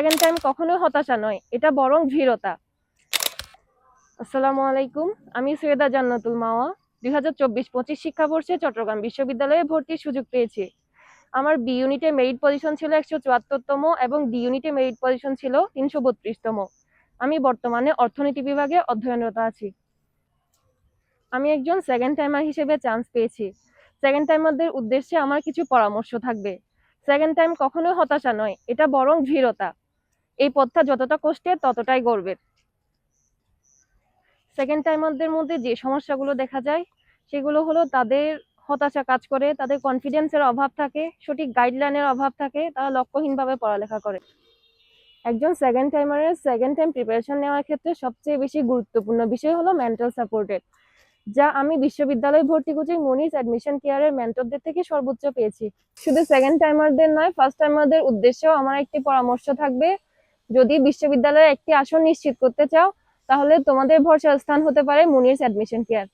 Second time কখনোই হতাশা নয়, এটা বরং দৃঢ়তা আসসালামু আলাইকুম, আমি সৈয়দা জান্নাতুল মাওয়া। দুই হাজার চব্বিশ পঁচিশ শিক্ষাবর্ষে চট্টগ্রাম বিশ্ববিদ্যালয়ে ভর্তির সুযোগ পেয়েছি। আমার বি ইউনিটে মেরিট পজিশন ছিল একশো চুয়াত্তরতম এবং ডি ইউনিটে মেরিট পজিশন ছিল তিনশো বত্রিশতম। আমি বর্তমানে অর্থনীতি বিভাগে অধ্যয়নরত আছি। আমি একজন সেকেন্ড টাইমার হিসেবে চান্স পেয়েছি। সেকেন্ড টাইমারদের উদ্দেশ্যে আমার কিছু পরামর্শ থাকবে। সেকেন্ড টাইম কখনোই হতাশা নয়, এটা বরং দৃঢ়তা এই পথটা যতটা কষ্টের ততটাই গর্বের সেকেন্ড টাইমারদের মধ্যে যে সমস্যাগুলো দেখা যায়, সেগুলো হলো তাদের হতাশা কাজ করে, তাদের কনফিডেন্সের অভাব থাকে, সঠিক গাইডলাইনের অভাব থাকে, তারা লক্ষ্যহীনভাবে পড়ালেখা করে। একজন সেকেন্ড টাইমারের সেকেন্ড টাইম প্রিপারেশন নেওয়ার ক্ষেত্রে সবচেয়ে বেশি গুরুত্বপূর্ণ বিষয় হলো মেন্টাল সাপোর্টের যা আমি বিশ্ববিদ্যালয় ভর্তি কোচিং মনিস অ্যাডমিশন কেয়ারের মেন্টরদের থেকে সর্বোচ্চ পেয়েছি। শুধু সেকেন্ড টাইমারদের নয় ফার্স্ট টাইমারদের উদ্দেশ্যেও আমার একটি পরামর্শ থাকবে যদি বিশ্ববিদ্যালয়ের একটি আসন নিশ্চিত করতে চাও, তাহলে তোমাদের ভরসার স্থান হতে পারে মুনিরস অ্যাডমিশন কেয়ার।